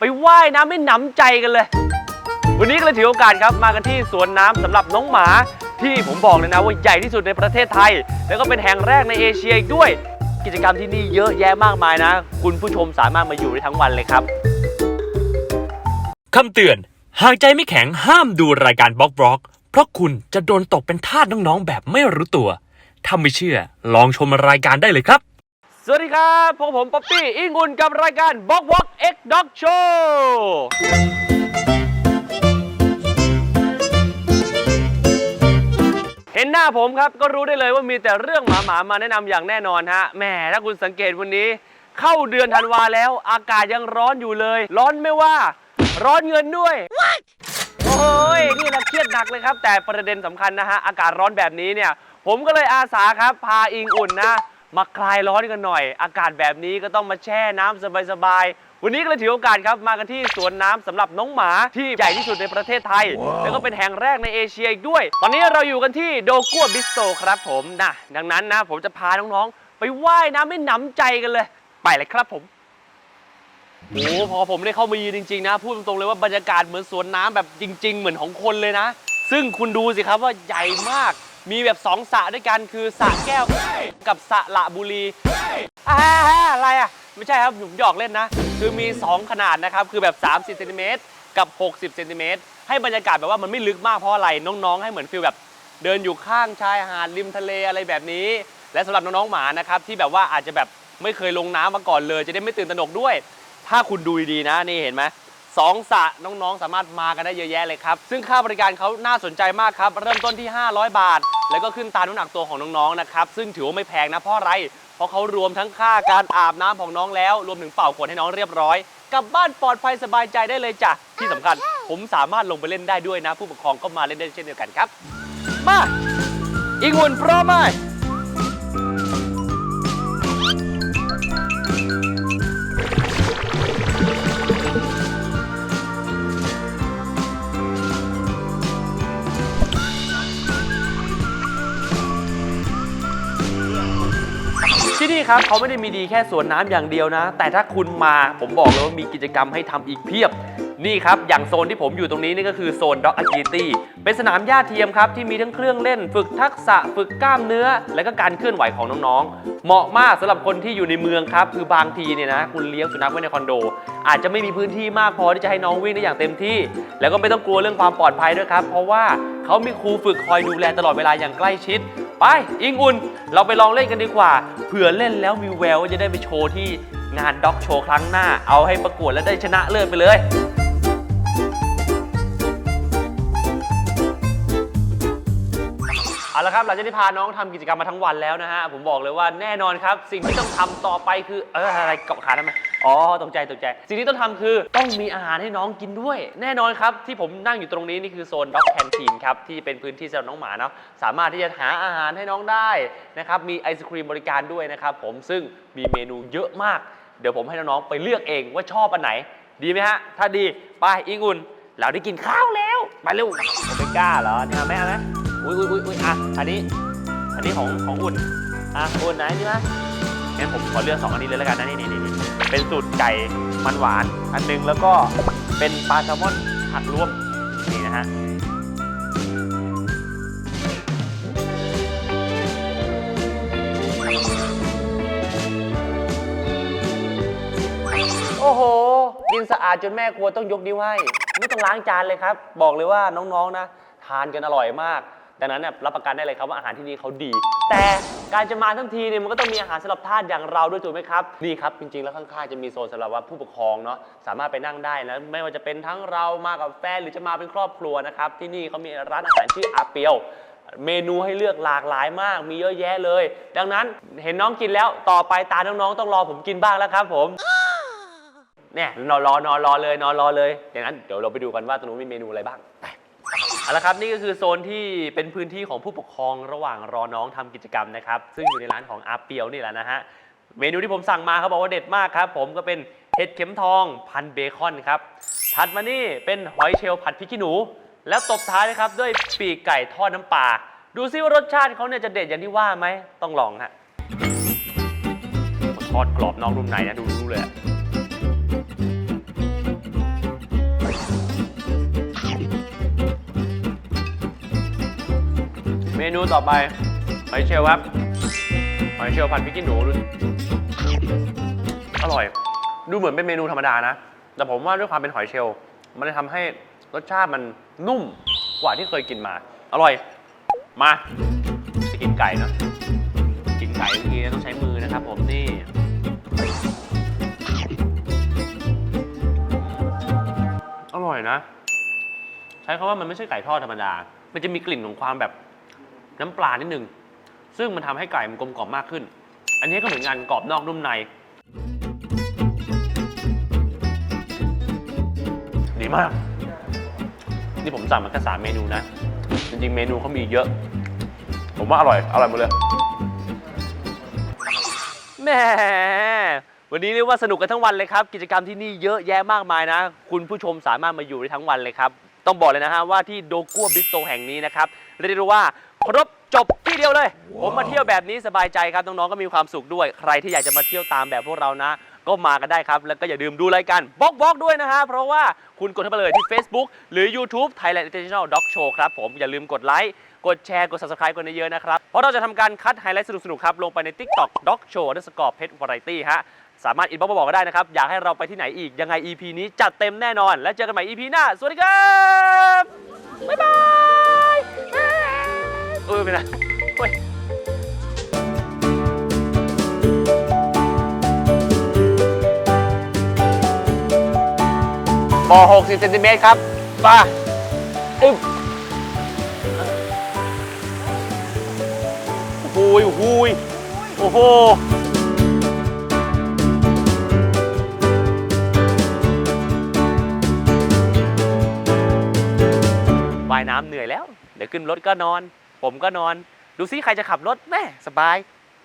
ไปว่ายน้ำไม่หนำใจกันเลย วันนี้ก็เลยถือโอกาสครับมากันที่สวนน้ำสำหรับน้องหมา ที่ผมบอกเลยนะว่าใหญ่ที่สุดในประเทศไทย แล้วก็เป็นแห่งแรกในเอเชียอีกด้วย กิจกรรมที่นี่เยอะแยะมากมายนะ คุณผู้ชมสามารถมาอยู่ได้ทั้งวันเลยครับ คำเตือน หากใจไม่แข็งห้ามดูรายการบล็อกบล็อก เพราะคุณจะโดนตกเป็นทาสน้องๆแบบไม่รู้ตัว ถ้าไม่เชื่อ ลองชมรายการได้เลยครับ สวัสดีครับพวกผมป๊อปปี้อิงอุนกับรายการ b o k Walk X Dog Show เห็นหน้าผมครับก็รู้ได้เลยว่ามีแต่เรื่องหมาหมาๆมาแนะนำอย่างแน่นอนฮะแหมถ้าคุณสังเกตวันนี้ เข้าเดือนธันวาแล้ว อากาศยังร้อนอยู่เลย ร้อนไม่ว่า ร้อนเงินด้วย โอ้ยนี่เราเครียดหนักเลยครับ แต่ประเด็นสำคัญนะฮะอากาศร้อนแบบนี้เนี่ย ผมก็เลยอาสาครับพาอิงอุ่นนะ มาคลายร้อนกันหน่อย อากาศแบบนี้ก็ต้องมาแช่น้ำสบายๆ วันนี้ก็เลยถือโอกาสครับมากันที่สวนน้ำสำหรับน้องหมาที่ใหญ่ที่สุดในประเทศไทย แล้วก็เป็นแห่งแรกในเอเชียอีกด้วย ตอนนี้เราอยู่กันที่โดกัวบิสโตครับผมนะดังนั้นนะผมจะพาน้องๆ ไปว่ายน้ำไม่หนำใจกันเลย ไปเลยครับผม โอ้โหพอผมได้เข้ามายืนจริง ๆ นะ พูดตรงๆเลยว่าบรรยากาศเหมือนสวนน้ำแบบจริง ๆ เหมือนของคนเลยนะ ซึ่งคุณดูสิครับว่าใหญ่มาก มีแบบสองสระด้วยกันคือสระแก้วกับสระละบุรีอ่าอะไรอะ ไม่ใช่ครับผมหยอกเล่นนะ คือมี 2 ขนาดนะครับ คือแบบ 30เซนติเมตรกับ 60เซนติเมตรให้บรรยากาศแบบว่ามันไม่ลึกมากเพราะอะไรน้องๆ ให้เหมือนฟีลแบบเดินอยู่ข้างชายหาดริมทะเลอะไรแบบนี้ และสำหรับน้องๆหมานะครับที่แบบว่าอาจจะแบบไม่เคยลงน้ำมาก่อนเลย จะได้ไม่ตื่นตระหนกด้วย ถ้าคุณดูดีๆนะนี่เห็นไหม สองสระน้องๆ สามารถมากันได้เยอะแยะเลยครับ ซึ่งค่าบริการเขาน่าสนใจมากครับ เริ่มต้นที่ 500 บาท แล้วก็ขึ้นตามน้ำหนักตัวของน้องๆนะครับซึ่งถือว่าไม่แพงนะเพราะอะไร เพราะเขารวมทั้งค่าการอาบน้ำของน้องแล้ว รวมถึงเป่าขนให้น้องเรียบร้อยกลับบ้านปลอดภัยสบายใจได้เลยจ้ะที่สำคัญ ผมสามารถลงไปเล่นได้ด้วยนะ ผู้ปกครองก็มาเล่นได้เช่นเดียวกันครับ มาอีกหุ่นพร้อมไหม ครับเขาไม่ได้มีดีแค่สวนน้ำอย่างเดียวนะ แต่ถ้าคุณมาผมบอกเลยว่ามีกิจกรรมให้ทำอีกเพียบ นี่ครับ อย่างโซนที่ผมอยู่ตรงนี้นี่ก็คือโซน Dog Agility เป็นสนามหญ้าเทียมครับ ที่มีทั้งเครื่องเล่น ฝึกทักษะฝึกกล้ามเนื้อ และก็การเคลื่อนไหวของน้องๆ เหมาะมากสำหรับคนที่อยู่ในเมืองครับ คือบางทีเนี่ยนะ คุณเลี้ยงสุนัขไว้ในคอนโด อาจจะไม่มีพื้นที่มากพอที่จะให้น้องวิ่งได้อย่างเต็มที่ แล้วก็ไม่ต้องกลัวเรื่องความปลอดภัยด้วยครับเพราะว่าเขามีครูฝึกคอยดูแลตลอดเวลาอย่างใกล้ชิด ไปอิงอุ่น เราไปลองเล่นกันดีกว่าเผื่อเล่นแล้วมีแววว่าจะได้ไปโชว์ที่งานด็อกโชว์ครั้งหน้า เอาให้ประกวดแล้วได้ชนะเลิศไปเลย ละครับหลังจากที่พาน้องทำกิจกรรมมาทั้งวันแล้วนะฮะผมบอกเลยว่าแน่นอนครับ สิ่งที่ต้องทำต่อไปคือเอออะไรเกาะขาทำไมอ๋อตกใจตกใจ สิ่งที่ต้องทำคือต้องมีอาหารให้น้องกินด้วย แน่นอนครับที่ผมนั่งอยู่ตรงนี้นี่คือโซนด็อกแคนทีนครับที่เป็นพื้นที่สำหรับน้องหมาเนาะสามารถที่จะหาอาหารให้น้องได้นะครับมีไอศครีมบริการด้วยนะครับผมซึ่งมีเมนูเยอะมาก เดี๋ยวผมให้น้องๆไปเลือกเองว่าชอบอันไหน ดีไหมฮะ ถ้าดี ไปอิงอุ่น เราได้กินข้าวแล้ว ไปเร็วโอเมก้าเหรอเนี่ยเอาไหมเอาไหม อุ้ยอุ้ยอุ้ยอุ้ยอะอันนี้ อันนี้ของของอุ่น อะอุ่นไหนนี่นะงั้นผมขอเลือกสองอันนี้เลยแล้วกันนะนี่นี่นี่เป็นสูตรไก่มันหวาน อันหนึงแล้วก็เป็นปลาแซลมอนผักรวมนี่นะฮะโอ้โหกินสะอาดจนแม่ครัวต้องยกนิ้วให้ ไม่ต้องล้างจานเลยครับ บอกเลยว่าน้องๆนะ ทานกันอร่อยมาก ดังนั้นเนี่ยรับประกันได้เลยครับว่าอาหารที่นี่เขาดี แต่การจะมาทั้งทีเนี่ยมันก็ต้องมีอาหารสำหรับทาสอย่างเราด้วยถูกไหมครับนี่ครับจริงๆแล้วข้างๆจะมีโซนสำหรับว่าผู้ปกครองเนาะสามารถไปนั่งได้นะไม่ว่าจะเป็นทั้งเรามากับแฟนหรือจะมาเป็นครอบครัวนะครับที่นี่เขามีร้านอาหารชื่ออาเปียวเมนูให้เลือกหลากหลายมาก มีเยอะแยะเลย ดังนั้นเห็นน้องกินแล้วต่อไปตาน้องๆต้องรอผมกินบ้างแล้วครับ ผมเนี่ยนอนรอนอนรอเลยนอนรอเลยอย่างนั้นเดี๋ยวเราไปดูกันว่าตรงนู้นมีเมนูอะไรบ้างไป เอาละครับนี่ก็คือโซนที่เป็นพื้นที่ของผู้ปกครองระหว่างรอน้องทำกิจกรรมนะครับ ซึ่งอยู่ในร้านของอาเปียวนี่แหละนะฮะ เมนูที่ผมสั่งมาเขาบอกว่าเด็ดมากครับผมก็เป็นเห็ดเข็มทองพันเบคอนครับ ถัดมานี่เป็นหอยเชลล์ผัดพริกขี้หนู แล้วตบท้ายนะครับด้วยปีกไก่ทอดน้ำปลาดูซิว่ารสชาติเขาเนี่ยจะเด็ดอย่างที่ว่าไหมต้องลองฮะทอดกรอบนอกนุ่มในนะดูรู้เลยอะ นูต่อไปหอยเชลล์ครับหอยเชลล์ผัดพริกขี้หนูดูอร่อย ดูเหมือนเป็นเมนูธรรมดานะ แต่ผมว่าด้วยความเป็นหอยเชลล์มันเลยทำให้รสชาติมันนุ่มกว่าที่เคยกินมา อร่อย มาจะกินไก่เนอะกินไก่เมื่อกี้ต้องใช้มือนะครับ ผมนี่อร่อยนะ ใช้คำว่ามันไม่ใช่ไก่ทอดธรรมดา มันจะมีกลิ่นของความแบบ น้ำปลานิดนึง ซึ่งมันทำให้ไก่มันกลมกล่อมมากขึ้น อันนี้ก็เหมือนกันกรอบนอกนุ่มใน ดีมาก นี่ผมสั่งมาแค่สามเมนูนะ จริงๆ เมนูเขามีเยอะ ผมว่าอร่อย อร่อยหมดเลย แหมวันนี้เรียกว่าสนุกกันทั้งวันเลยครับ กิจกรรมที่นี่เยอะแยะมากมายนะ คุณผู้ชมสามารถมาอยู่ได้ทั้งวันเลยครับ ต้องบอกเลยนะฮะว่าที่โดกัวบิสโตแห่งนี้นะครับ เรียกได้ว่า ครบจบที่เดียวเลย ผมมาเที่ยวแบบนี้สบายใจครับ น้องๆก็มีความสุขด้วย ใครที่อยากจะมาเที่ยวตามแบบพวกเรานะ ก็มากันได้ครับ แล้วก็อย่าลืมดูรายการบล็อกบล็อกด้วยนะฮะ เพราะว่าคุณกดเข้าไปเลยที่ Facebook หรือ YouTube Thailand International Dog Show ครับผมอย่าลืมกดไลค์กดแชร์ กด subscribe กันเยอะๆนะครับ เพราะเราจะทำการคัดไฮไลท์สนุกๆครับ ลงไปใน TikTok Dog Show ด้วยสกอร์เพชรวาไรตี้ฮะ สามารถอินบ็อกซ์มาบอกก็ได้นะครับ อยากให้เราไปที่ไหนอีก ยังไง EP นี้จัดเต็มแน่นอน แล้วเจอกันใหม่ EP หน้า สวัสดีครับ บ๊ายบาย เออเป็นไรโอ้ยบ่อ60เซนติเมตรครับป่ะอึ๊บโอ้โหโอ้โหโอ้โหว่ายน้ำเหนื่อยแล้ว เดี๋ยวขึ้นรถก็นอน ผมก็นอน ดูซิใครจะขับรถแม่สบาย